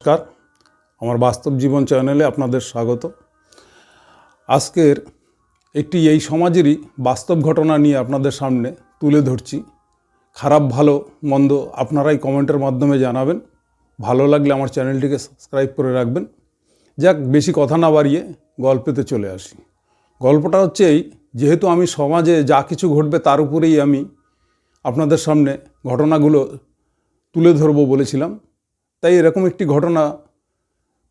নমস্কার। আমার বাস্তব জীবন চ্যানেলে আপনাদের স্বাগত। আজকের একটি এই সমাজেরই বাস্তব ঘটনা নিয়ে আপনাদের সামনে তুলে ধরছি। খারাপ, ভালো, মন্দ আপনারাই কমেন্টের মাধ্যমে জানাবেন। ভালো লাগলে আমার চ্যানেলটিকে সাবস্ক্রাইব করে রাখবেন। যাক, বেশি কথা না বাড়িয়ে গল্পেতে চলে আসি। গল্পটা হচ্ছে এই, যেহেতু আমি সমাজে যা কিছু ঘটবে তার উপরেই আমি আপনাদের সামনে ঘটনাগুলো তুলে ধরবো বলেছিলাম। তাই এরকম একটি ঘটনা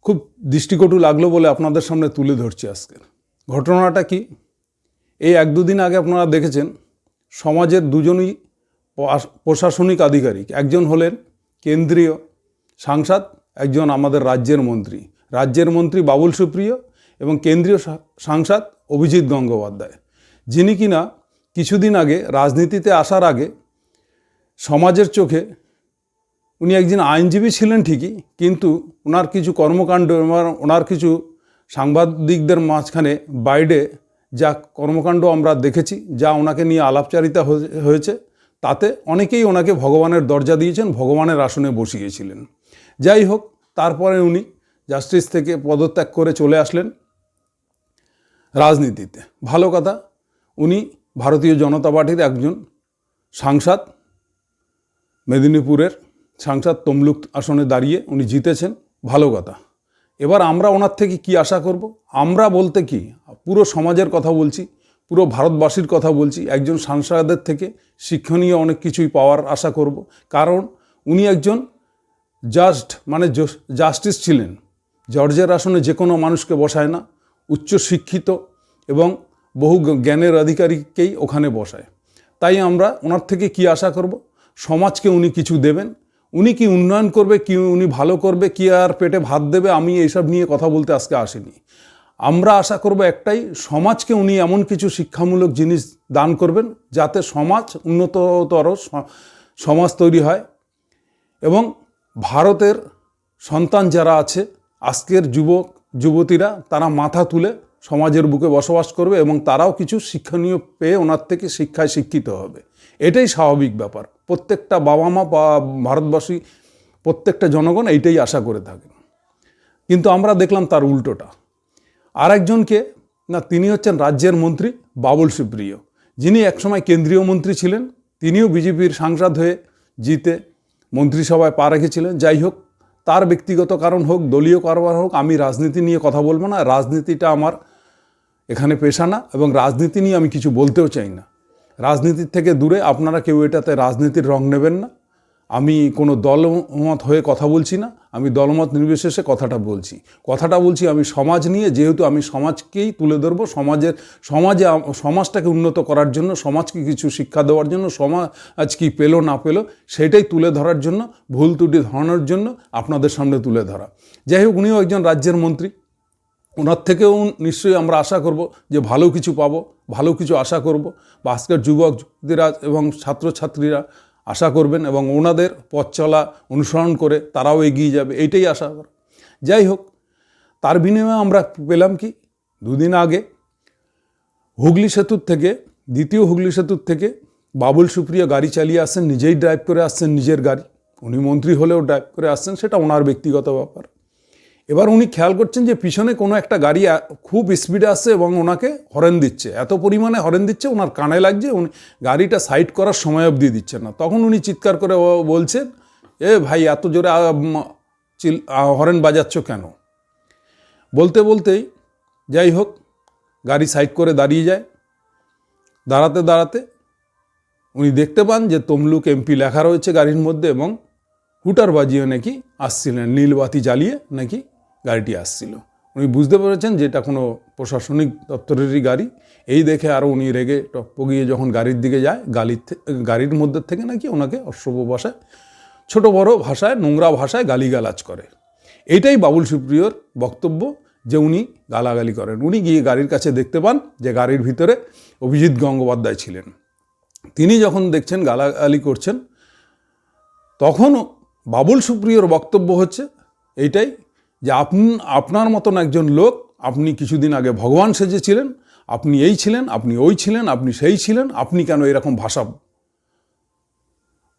খুব দৃষ্টিকটু লাগল বলে আপনাদের সামনে তুলে ধরছি আজকের। ঘটনাটা কি? এই এক দুদিন আগে আপনারা দেখেছেন, সমাজের দুজনই প্রশাসনিক আধিকারিক। একজন হলেন কেন্দ্রীয় সাংসদ, একজন আমাদের রাজ্যের মন্ত্রী। রাজ্যের মন্ত্রী বাবুল সুপ্রিয় এবং কেন্দ্রীয় সাংসদ অভিজিৎ গঙ্গোপাধ্যায়, যিনি কিনা কিছুদিন আগে রাজনীতিতে আসার আগে সমাজের চোখে উনি একজন আইনজীবী ছিলেন ঠিকই, কিন্তু ওনার কিছু কর্মকাণ্ড ওনার কিছু সাংবাদিকদের মাঝখানে বাইরে যা কর্মকাণ্ড আমরা দেখেছি, যা ওনাকে নিয়ে আলাপচারিতা হয়ে- হয়েছে, তাতে অনেকেই ওনাকে ভগবানের দরজা দিয়েছেন, ভগবানের আসনে বসিয়েছিলেন। যাই হোক, তারপরে উনি জাস্টিস থেকে পদত্যাগ করে চলে আসলেন রাজনীতিতে। ভালো কথা, উনি ভারতীয় জনতা পার্টির একজন সাংসদ, মেদিনীপুরের সাংসদ তমলুক আসনে দাঁড়িয়ে উনি জিতেছেন, ভালো কথা। এবার আমরা ওনার থেকে কি আশা করব? আমরা বলতে কি? পুরো সমাজের কথা বলছি, পুরো ভারতবাসীর কথা বলছি, একজন সাংসদের থেকে শিক্ষণীয় অনেক কিছুই পাওয়ার আশা করব। কারণ উনি একজন জাস্ট মানে জাস্টিস ছিলেন। জর্জের আসনে যে কোনো মানুষকে বসায় না, উচ্চ শিক্ষিত এবং বহু জ্ঞানের অধিকারীকেই ওখানে বসায়। তাই আমরা ওনার থেকে কি আশা করব? সমাজকে উনি কিছু দেবেন উনি কি উন্নয়ন করবে, কি উনি ভালো করবে, কি আর পেটে ভাত দেবে, আমি এইসব নিয়ে কথা বলতে আজকে আসিনি। আমরা আশা করব একটাই, সমাজকে উনি এমন কিছু শিক্ষামূলক জিনিস দান করবেন যাতে সমাজ উন্নততর সমাজ তৈরি হয়। এবং ভারতের সন্তান যারা আছে, আজকের যুবক যুবতীরা, তারা মাথা তুলে সমাজের বুকে বসবাস করবে এবং তারাও কিছু শিক্ষণীয় পেয়ে ওনার থেকে শিক্ষায় শিক্ষিত হবে। এটাই স্বাভাবিক ব্যাপার। প্রত্যেকটা বাবা মা বা ভারতবাসী, প্রত্যেকটা জনগণ এইটাই আশা করে থাকেন। কিন্তু আমরা দেখলাম তার উল্টোটা। আরেকজনকে, না, তিনি হচ্ছেন রাজ্যের মন্ত্রী বাবুল সুপ্রিয়। যিনি একসময় কেন্দ্রীয় মন্ত্রী ছিলেন, তিনিও বিজেপির সাংসদ হয়ে জিতে মন্ত্রিসভায় পা রেখেছিলেন। যাই হোক, তার ব্যক্তিগত কারণ হোক, দলীয় কারবার হোক, আমি রাজনীতি নিয়ে কথা বলব না। রাজনীতিটা আমার এখানে পেশা না এবং রাজনীতি নিয়ে আমি কিছু বলতেও চাই না। রাজনীতির থেকে দূরে, আপনারা কেউ এটাতে রাজনীতির রং নেবেন না। আমি কোনো দলমত হয়ে কথা বলছি না, আমি দলমত নির্বিশেষে কথাটা বলছি। কথাটা বলছি আমি সমাজ নিয়ে, যেহেতু আমি সমাজকেই তুলে ধরবো, সমাজের, সমাজে সমাজটাকে উন্নত করার জন্য, সমাজকে কিছু শিক্ষা দেওয়ার জন্য, সমাজ কি পেল না পেল, সেটাই তুলে ধরার জন্য, ভুল ত্রুটি ধরানোর জন্য আপনাদের সামনে তুলে ধরা। যাই হোক, উনিও একজন রাজ্যের মন্ত্রী। ওনার থেকেও নিশ্চয়ই আমরা আশা করব যে ভালো কিছু পাব, ভালো কিছু আশা করব। বা আজকের যুবক যুবতীরা এবং ছাত্রছাত্রীরা আশা করবেন এবং ওনাদের পথ চলা অনুসরণ করে তারাও এগিয়ে যাবে, এইটাই আশা করা। যাই হোক, তার বিনিময়ে আমরা পেলাম কি? দুদিন আগে হুগলি সেতুর থেকে, দ্বিতীয় হুগলি সেতুর থেকে বাবুল সুপ্রিয় গাড়ি চালিয়ে আসছেন, নিজেই ড্রাইভ করে আসছেন, নিজের গাড়ি। উনি মন্ত্রী হলেও ড্রাইভ করে আসছেন, সেটা ওনার ব্যক্তিগত ব্যাপার। এবার উনি খেয়াল করছেন যে পিছনে কোনো একটা গাড়ি খুব স্পিডে আসছে এবং ওনাকে হরেন দিচ্ছে। এত পরিমাণে হরেন দিচ্ছে, ওনার কানে লাগছে, উনি গাড়িটা সাইড করার সময় অবধি দিচ্ছেন না। তখন উনি চিৎকার করে বলছেন, এ ভাই, এত জোরে হরেন বাজাচ্ছ কেন? বলতে বলতেই যাই হোক, গাড়ি সাইড করে দাঁড়িয়ে যায়। দাঁড়াতে দাঁড়াতে উনি দেখতে পান যে তমলুক এমপি লেখা রয়েছে গাড়ির মধ্যে এবং হুটার বাজিয়ে নাকি আসছিলেন নীল বাতি জ্বালিয়ে নাকি গাড়িটি আসছিল। উনি বুঝতে পেরেছেন যে এটা কোনো প্রশাসনিক দপ্তরেরই গাড়ি। এই দেখে আরও উনি রেগে টপকিয়ে যখন গাড়ির দিকে যায়, গালির গাড়ির মধ্যে থেকে নাকি ওনাকে অশ্রব ভাষায় ছোট বড় ভাষায়, নোংরা ভাষায় গালিগালাজ করে। এইটাই বাবুল সুপ্রিয়র বক্তব্য যে উনি গালাগালি করেন। উনি গিয়ে গাড়ির কাছে দেখতে পান যে গাড়ির ভিতরে অভিজিৎ গঙ্গোপাধ্যায় ছিলেন। তিনি যখন দেখছেন গালাগালি করছেন তখনও বাবুল সুপ্রিয়র বক্তব্য হচ্ছে, এইটাই যে আপনি, আপনার মতন একজন লোক, আপনি কিছুদিন আগে ভগবান সেজেছিলেন, আপনি এই ছিলেন, আপনি ওই ছিলেন, আপনি সেই ছিলেন, আপনি কেন এরকম ভাষা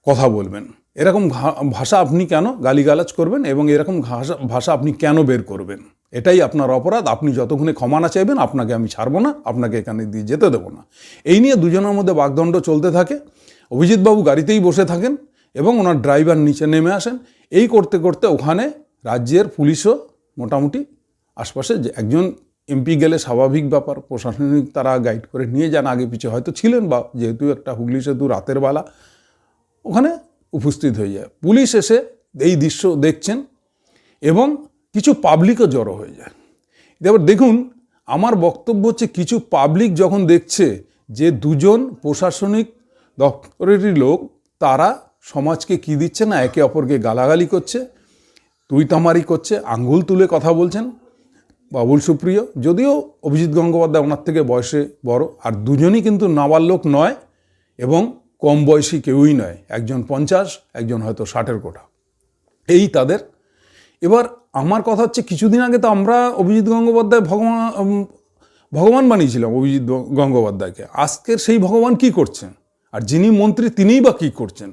কথা বলবেন? এরকম ভাষা আপনি কেন গালিগালাজ করবেন এবং এরকম ভাষা আপনি কেন বের করবেন? এটাই আপনার অপরাধ। আপনি যতক্ষণে ক্ষমা না চাইবেন, আপনাকে আমি ছাড়বো না, আপনাকে এখানে দিয়ে যেতে দেবো না। এই নিয়ে দুজনের মধ্যে বাগদণ্ড চলতে থাকে। অভিজিৎবাবু গাড়িতেই বসে থাকেন এবং ওনার ড্রাইভার নিচে নেমে আসেন। এই করতে করতে ওখানে রাজ্যের পুলিশও মোটামুটি আশপাশে একজন এমপি গেলে স্বাভাবিক ব্যাপার, প্রশাসনিক তারা গাইড করে নিয়ে যান, আগে পিছিয়ে হয়তো ছিলেন বা যেহেতু একটা হুগলি সেতু রাতের বেলা, ওখানে উপস্থিত হয়ে যায়। পুলিশ এসে এই দৃশ্য দেখছেন এবং কিছু পাবলিকও জড়ো হয়ে যায়। এবার দেখুন, আমার বক্তব্য হচ্ছে কিছু পাবলিক যখন দেখছে যে দুজন প্রশাসনিক দপ্তরেরই লোক, তারা সমাজকে কি দিচ্ছে না, একে অপরকে গালাগালি করছে তুই তামারি করছে, আঙ্গুল তুলে কথা বলছেন, বাবুল সুপ্রিয়। যদিও অভিজিৎ গঙ্গোপাধ্যায় ওনার থেকে বয়সে বড়, আর দুজনই কিন্তু নাবালক নয় এবং কম বয়সী কেউই নয়। একজন পঞ্চাশ, একজন হয়তো ষাটের কোঠা এই তাদের। এবার আমার কথা হচ্ছে, কিছুদিন আগে তো আমরা অভিজিৎ গঙ্গোপাধ্যায় ভগবান ভগবান বানিয়েছিলাম অভিজিৎ গঙ্গোপাধ্যায়কে। আজকের সেই ভগবান কি করছেন? আর যিনি মন্ত্রী, তিনিই বা কী করছেন?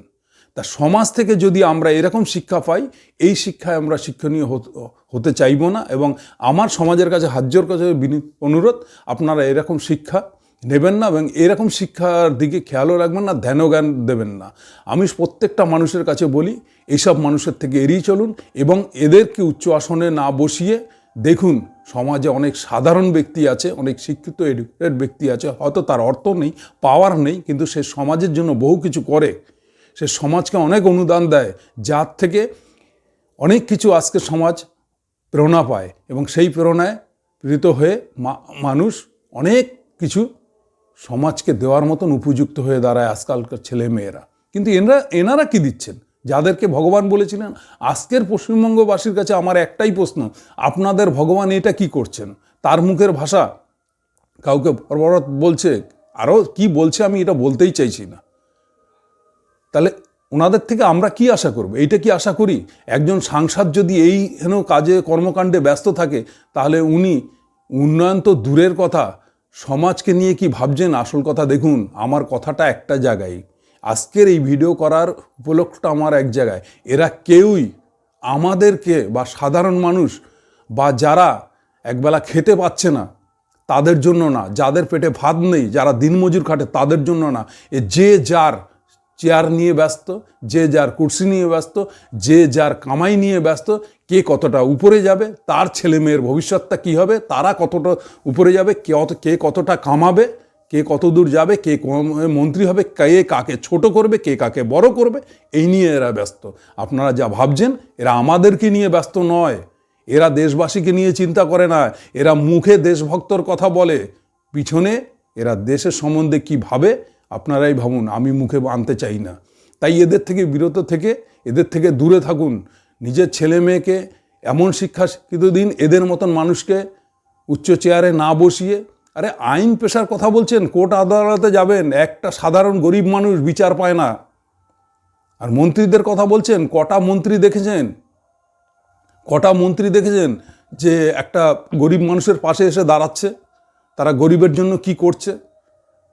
তা সমাজ থেকে যদি আমরা এরকম শিক্ষা পাই, এই শিক্ষায় আমরা শিক্ষণীয় হত- চাইব না এবং আমার সমাজের কাছে, হাজ্যর কাছে অনুরোধ, আপনারা এরকম শিক্ষা নেবেন না এবং এরকম শিক্ষার দিকে খেয়ালও রাখবেন না, ধ্যানও জ্ঞান দেবেন না। আমি প্রত্যেকটা মানুষের কাছে বলি, এইসব মানুষের থেকে এড়িয়ে চলুন এবং এদেরকে উচ্চ আসনে না বসিয়ে দেখুন, সমাজে অনেক সাধারণ ব্যক্তি আছে, অনেক শিক্ষিত, এডুকেটেড ব্যক্তি আছে, হয়তো তার অর্থ নেই, পাওয়ার নেই, কিন্তু সে সমাজের জন্য বহু কিছু করে। সে সমাজকে অনেক অনুদান দেয়, যার থেকে অনেক কিছু আজকে সমাজ প্রেরণা পায় এবং সেই প্রেরণায় প্রেরিত হয়ে মানুষ অনেক কিছু সমাজকে দেওয়ার মতন উপযুক্ত হয়ে দাঁড়ায় আজকালকার ছেলে মেয়েরা। কিন্তু এনারা এনারা কি দিচ্ছেন? যাদেরকে ভগবান বলেছিলেন, আজকের পশ্চিমবঙ্গবাসীর কাছে আমার একটাই প্রশ্ন, আপনাদের ভগবান এটা কি করছেন? তার মুখের ভাষা কাউকে বরবরত বলছে আরও কি বলছে আমি এটা বলতেই চাইছি না। তাহলে ওনাদের থেকে আমরা কি আশা করব? এইটা কি আশা করি? একজন সাংসদ যদি এই হেন কাজে, কর্মকাণ্ডে ব্যস্ত থাকে, তাহলে উনি উন্নয়ন তো দূরের কথা, সমাজকে নিয়ে কি ভাবছেন? আসল কথা দেখুন, আমার কথাটা একটা জায়গায়। আজকের এই ভিডিও করার উপলক্ষটা আমার এক জায়গায়। এরা কেউই আমাদেরকে বা সাধারণ মানুষ বা যারা একবেলা খেতে পাচ্ছে না, তাদের জন্য না। যাদের পেটে ভাত নেই, যারা দিনমজুর খাটে, তাদের জন্য না। এ যে যার চেয়ার নিয়ে ব্যস্ত, যে যার কুর্সি নিয়ে ব্যস্ত, যে যার কামাই নিয়ে ব্যস্ত, কে কতটা উপরে যাবে, তার ছেলে মেয়ের ভবিষ্যৎটা কী হবে, তারা কতটা উপরে যাবে, কে কে কতটা কামাবে, কে কত দূর যাবে, কে মন্ত্রী হবে, কে কাকে ছোট করবে, কে কাকে বড় করবে, এই নিয়ে এরা ব্যস্ত। আপনারা যা ভাবছেন, এরা আমাদেরকে নিয়ে ব্যস্ত নয়। এরা দেশবাসীকে নিয়ে চিন্তা করে না। এরা মুখে দেশভক্তর কথা বলে। পিছনে এরা দেশের সম্বন্ধে কি ভাবে আপনারাই ভাবুন, আমি মুখে আনতে চাই না। তাই এদের থেকে বিরত থেকে, এদের থেকে দূরে থাকুন। নিজের ছেলে মেয়েকে এমন শিক্ষা শিক্ষিত দিন, এদের মতন মানুষকে উচ্চ চেয়ারে না বসিয়ে, আরে আইন পেশার কথা বলছেন, কোর্ট আদালতে যাবেন, একটা সাধারণ গরিব মানুষ বিচার পায় না। আর মন্ত্রীদের কথা বলছেন, কটা মন্ত্রী দেখেছেন? কটা মন্ত্রী দেখেছেন যে একটা গরিব মানুষের পাশে এসে দাঁড়াচ্ছে? তারা গরিবের জন্য কি করছে?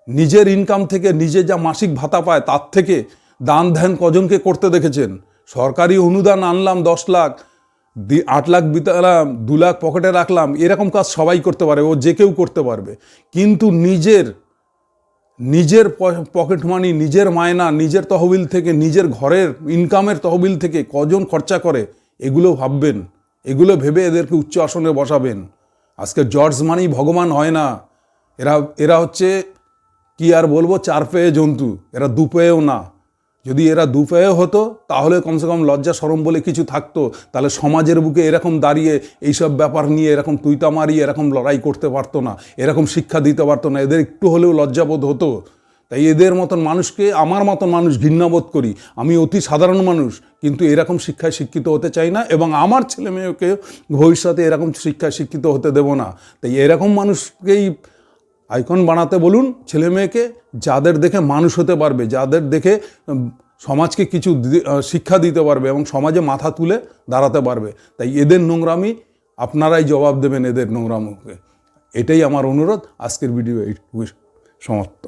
নিজের ইনকাম থেকে নিজে যা মাসিক ভাতা পায় তার থেকে দান ধ্যান কজনকে করতে দেখেছেন? সরকারি অনুদান আনলাম দশ লাখ আট লাখ বিতালাম, দু লাখ পকেটে রাখলাম, এরকম কাজ সবাই করতে পারে ও যে কেউ করতে পারবে। কিন্তু নিজের নিজের পকেট মানি নিজের মায়না, নিজের তহবিল থেকে, নিজের ঘরের ইনকামের তহবিল থেকে কজন খরচা করে, এগুলো ভাববেন। এগুলো ভেবে এদেরকে উচ্চ আসনে বসাবেন। আজকে জর্জ মানেই ভগবান হয় না। এরা এরা হচ্ছে কি আর বলব, চার পেয়ে জন্তু, এরা দু পেয়েও না। যদি এরা দু পেয়ে হতো, তাহলে কমসে কম লজ্জা সরম বলে কিছু থাকতো। তাহলে সমাজের বুকে এরকম দাঁড়িয়ে এইসব ব্যাপার নিয়ে এরকম তুইতা মারি এরকম লড়াই করতে পারতো না, এরকম শিক্ষা দিতে পারতো না, এদের একটু হলেও লজ্জাবোধ হতো। তাই এদের মতন মানুষকে, আমার মতন মানুষ ঘৃণাবোধ করি। আমি অতি সাধারণ মানুষ, কিন্তু এরকম শিক্ষায় শিক্ষিত হতে চাই না, এবং আমার ছেলে মেয়েকে ভবিষ্যতে এরকম শিক্ষায় শিক্ষিত হতে দেব না। তাই এরকম মানুষকেই আইকন বানাতে বলুন ছেলে মেয়েকে, যাদের দেখে মানুষ হতে পারবে, যাদের দেখে সমাজকে কিছু শিক্ষা দিতে পারবে এবং সমাজে মাথা তুলে দাঁড়াতে পারবে। তাই এদের নোংরামি আপনারাই জবাব দেবেন এদের নোংরামকে। এটাই আমার অনুরোধ। আজকের ভিডিও এই সমাপ্ত।